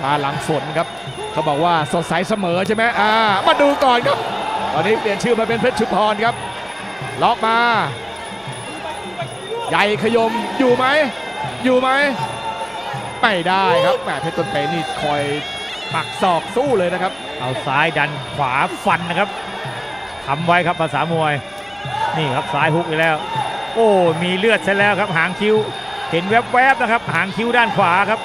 ฟ้าหลังฝนครับ เขาบอกว่าสดใสเสมอใช่ไหมอ่า มาดูก่อนครับ ตอนนี้เปลี่ยนชื่อมาเป็นเพชรชุมพรครับ ล็อกมา ใหญ่ขยมอยู่ไหม อยู่ไหม ไม่ได้ครับแหมเพชรต้นเปนี่คอยปักศอกสู้เลยนะครับ เอาซ้ายดันขวาฟันนะครับทำไว้ครับภาษามวย นี่ครับซ้ายฮุกอีกแล้ว โอ้ มีเลือดซะแล้วครับหางคิ้ว เห็นแวบๆนะครับ หางคิ้วด้านขวาครับ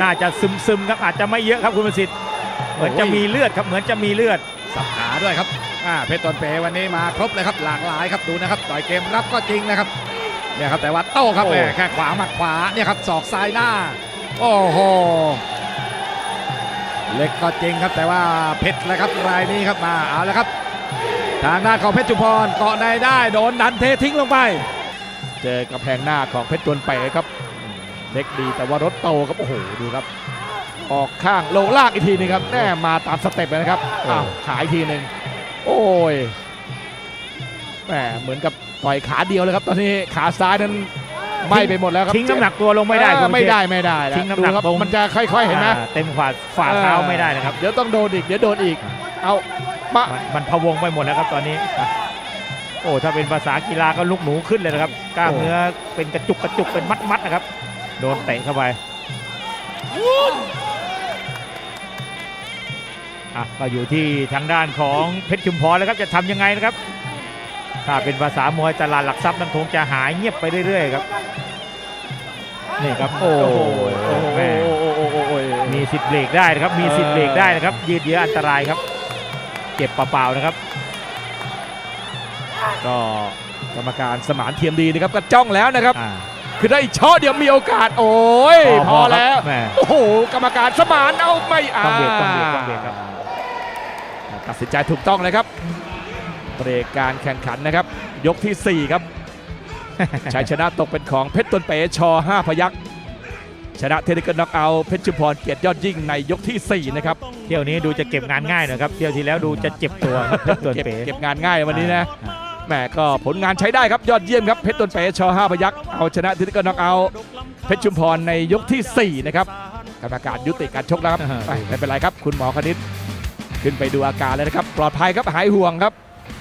น่าจะซึมๆครับอาจจะไม่เยอะครับคุณประสิทธิ์เหมือนจะมีเลือดครับเหมือนจะมีเลือดสับขาด้วยครับอ่าเพชรตนเปวันนี้มาครบเลยครับหลากหลายครับดูนะครับต่อยเกมรับก็จริงนะครับเนี่ยครับแต่ว่าโต้ครับโอ้แหม่แค่ขวาหมัดขวาเนี่ยครับศอกซ้ายหน้า โอ้โหเล็กก็จริงครับแต่ว่าเพชรแล้วครับรายนี้ครับมาเอาแล้วครับ ทางด้านของเพชรจุพรเกาะในได้โดนดันเททิ้งลงไป เจอกระแพงหน้าของเพชรตวนเป๋ครับ เล็กดีแต่ว่ารถโตครับโอ้โหดูครับ ออกข้างลงลากอีกทีหนึงครับแน่มาตามสเต็ปเลยนะครับอ้าวขายทีหนึ่งโอ้ยแหมเหมือนกับต่อยขาเดียวเลยครับ ตอนนี้ขาซ้ายนั้นไหม่ไปหมดแล้วครับทิ้งน้ำหนักตัวลงไม่ได้เออคุณไม่ได้เชษไม่ได้แล้วทิ้งน้ำหนักดูครับตรงมันจะค่อยๆเห็นไหมอ่าเต็มฝ่าฝ่าเท้าไม่ได้นะครับเดี๋ยวต้องโดนอีกเดี๋ยวโดนอีก เอามามันมันพะวงไปหมดแล้วครับตอนนี้ โอ้ถ้าเป็นภาษากีฬาก็ลูกหนูขึ้นเลยนะครับกล้ามเนื้อเป็นกระจุกกระจุกเป็นมัดมัดๆนะครับ โดนเตะเข้าไปอะก็อยู่ที่ทางด้านของเพชรชุมพรแล้วครับจะทำยังไงนะครับ ถ้าเป็นภาษามวยตลาดหลักทรัพย์นั้นคงจะหายเงียบไปเรื่อยๆครับนี่ครับโอ้โอ้โหโหโอ้โหแม่โอ้โหโอ้โหโอ้โหมีสิทธิ์เบรกได้นะครับ มีสิทธิ์เบรกได้นะครับ ยืดเยื้ออันตรายครับ เจ็บเปล่าๆนะครับ ก็กรรมการสมานเทียมดีนะครับก็จ้องแล้วนะครับอ่า คือได้ช็อตเดียวมีโอกาสโอ้ยพอแล้วครับแม่ โอ้โห กรรมการสมานเอาไม่อาต้องเบรกต้องเบรกต้องเบรกครับ ตัดสินใจถูกต้องเลยครับเบรกการแข่งขันนะครับ ยกทีสี่4 ครับ ชัยชนะตกเป็นของเพชรตนเป๋ช5พยักชนะเทนิกันน็อกเอาท์เพชรชุมพรเกียรติยอดยิ่งในยกทีสี่4 นะครับ เที่ยวนี้ดูจะเก็บงานง่ายหน่อยครับเที่ยวที่แล้วดูจะเจ็บตัวครับเพชรตัวนเก็บเป๋ เก็บงานง่ายวันนี้นะ อ่า แหมก็ผลงานใช้ได้ครับยอดเยี่ยมครับเพชรตนเป๋ช5พยักเอาชนะเทนิกันน็อกเอาท์เพชรชุมพรในยกทีสี่ 4 นะครับกรรมการยุติการชกแล้วครับอ่าไปไม่เป็นไรครับ คุณหมอคณิตขึ้นไปดูอาการเลยนะครับ ปลอดภัยครับหายห่วงครับ